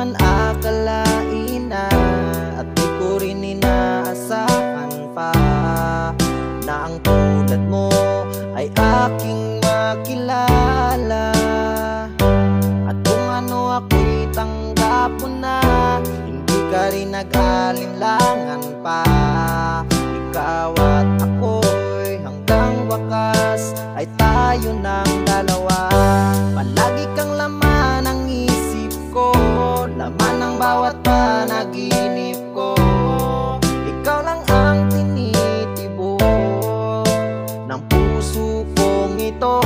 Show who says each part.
Speaker 1: naman akalain na At di ko rin inaasahan pa Na ang tulad mo ay aking makilala. At kung ano ako'y tanggap mo na Hindi ka rin nag-alinlangan pa. Ikaw at ako'y hanggang wakas Ay tayo ng dalawa. bawat panaginip ko. Ikaw lang ang tinitibo Ng puso kong ito.